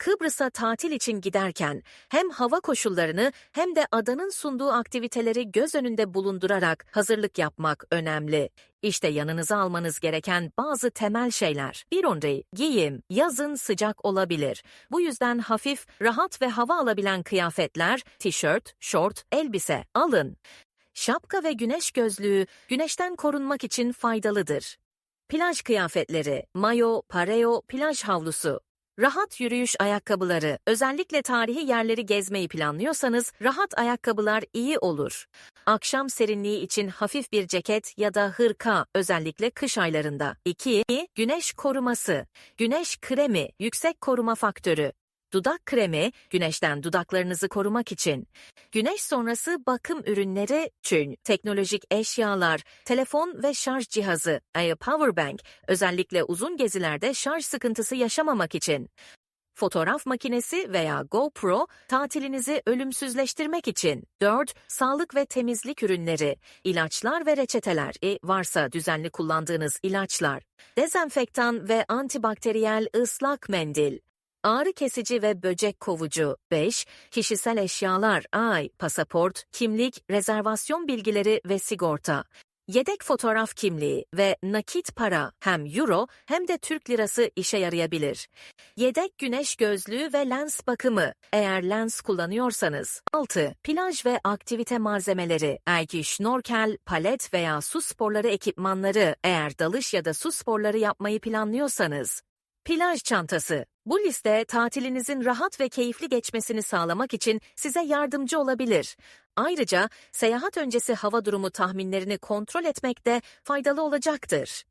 Kıbrıs'a tatil için giderken hem hava koşullarını hem de adanın sunduğu aktiviteleri göz önünde bulundurarak hazırlık yapmak önemli. İşte yanınıza almanız gereken bazı temel şeyler. Bir onri, giyim, yazın sıcak olabilir. Bu yüzden hafif, rahat ve hava alabilen kıyafetler, tişört, şort, elbise alın. Şapka ve güneş gözlüğü güneşten korunmak için faydalıdır. Plaj kıyafetleri, mayo, pareo, plaj havlusu. Rahat yürüyüş ayakkabıları, özellikle tarihi yerleri gezmeyi planlıyorsanız rahat ayakkabılar iyi olur. Akşam serinliği için hafif bir ceket ya da hırka, özellikle kış aylarında. 2. Güneş koruması. Güneş kremi, yüksek koruma faktörü. Dudak kremi, güneşten dudaklarınızı korumak için. Güneş sonrası bakım ürünleri, çün, teknolojik eşyalar, telefon ve şarj cihazı, a power bank, özellikle uzun gezilerde şarj sıkıntısı yaşamamak için. Fotoğraf makinesi veya GoPro tatilinizi ölümsüzleştirmek için. 4. Sağlık ve temizlik ürünleri, ilaçlar ve reçeteler, e, varsa düzenli kullandığınız ilaçlar, dezenfektan ve antibakteriyel ıslak mendil. Ağrı kesici ve böcek kovucu. 5. Kişisel eşyalar, ay, pasaport, kimlik, rezervasyon bilgileri ve sigorta. Yedek fotoğraf kimliği ve nakit para hem euro hem de Türk lirası işe yarayabilir. Yedek güneş gözlüğü ve lens bakımı eğer lens kullanıyorsanız. 6. Plaj ve aktivite malzemeleri, belki şnorkel, palet veya su sporları ekipmanları eğer dalış ya da su sporları yapmayı planlıyorsanız. Plaj çantası. Bu liste tatilinizin rahat ve keyifli geçmesini sağlamak için size yardımcı olabilir. Ayrıca seyahat öncesi hava durumu tahminlerini kontrol etmek de faydalı olacaktır.